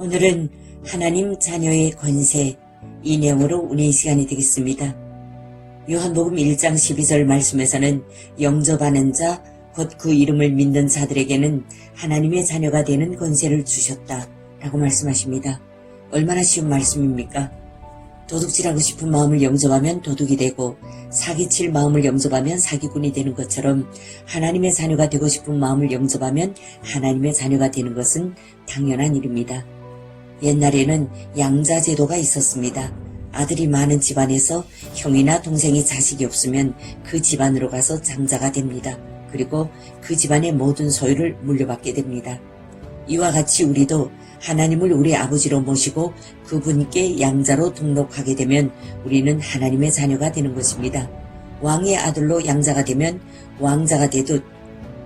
오늘은 하나님 자녀의 권세 이 내용으로 운의 시간이 되겠습니다. 요한복음 1장 12절 말씀에서는 영접하는 자, 곧 그 이름을 믿는 자들에게는 하나님의 자녀가 되는 권세를 주셨다. 라고 말씀하십니다. 얼마나 쉬운 말씀입니까? 도둑질하고 싶은 마음을 영접하면 도둑이 되고 사기칠 마음을 영접하면 사기꾼이 되는 것처럼 하나님의 자녀가 되고 싶은 마음을 영접하면 하나님의 자녀가 되는 것은 당연한 일입니다. 옛날에는 양자 제도가 있었습니다. 아들이 많은 집안에서 형이나 동생이 자식이 없으면 그 집안으로 가서 장자가 됩니다. 그리고 그 집안의 모든 소유를 물려받게 됩니다. 이와 같이 우리도 하나님을 우리 아버지로 모시고 그분께 양자로 등록하게 되면 우리는 하나님의 자녀가 되는 것입니다. 왕의 아들로 양자가 되면 왕자가 되듯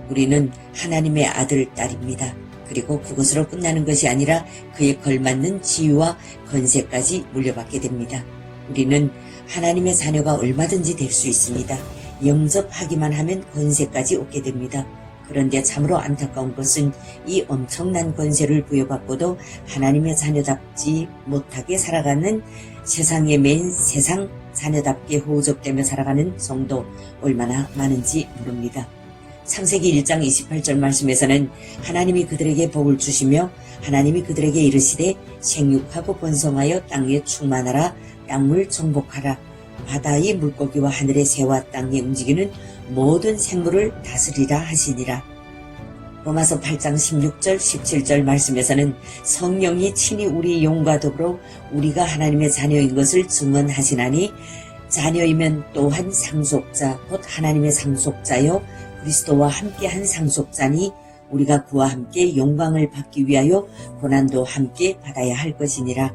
우리는 하나님의 아들, 딸입니다. 그리고 그것으로 끝나는 것이 아니라 그에 걸맞는 지위와 권세까지 물려받게 됩니다. 우리는 하나님의 자녀가 얼마든지 될 수 있습니다. 영접하기만 하면 권세까지 얻게 됩니다. 그런데 참으로 안타까운 것은 이 엄청난 권세를 부여받고도 하나님의 자녀답지 못하게 살아가는 세상에 맨 세상 자녀답게 호접되며 살아가는 성도 얼마나 많은지 모릅니다. 창세기 1장 28절 말씀에서는 하나님이 그들에게 복을 주시며 하나님이 그들에게 이르시되 생육하고 번성하여 땅에 충만하라 땅물 정복하라 바다의 물고기와 하늘의 새와 땅에 움직이는 모든 생물을 다스리라 하시니라. 로마서 8장 16절 17절 말씀에서는 성령이 친히 우리 영과 더불어 우리가 하나님의 자녀인 것을 증언하시나니 자녀이면 또한 상속자 곧 하나님의 상속자요 그리스도와 함께 한 상속자니 우리가 그와 함께 영광을 받기 위하여 고난도 함께 받아야 할 것이니라.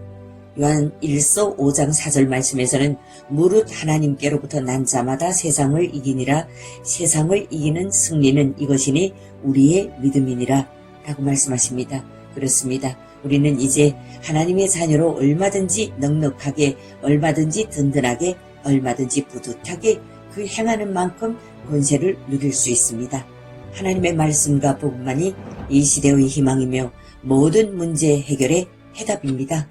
요한 1서 5장 4절 말씀에서는 무릇 하나님께로부터 난 자마다 세상을 이기니라 세상을 이기는 승리는 이것이니 우리의 믿음이니라 라고 말씀하십니다. 그렇습니다. 우리는 이제 하나님의 자녀로 얼마든지 넉넉하게 얼마든지 든든하게 얼마든지 뿌듯하게 그 행하는 만큼 권세를 누릴 수 있습니다. 하나님의 말씀과 복음만이 이 시대의 희망이며 모든 문제 해결의 해답입니다.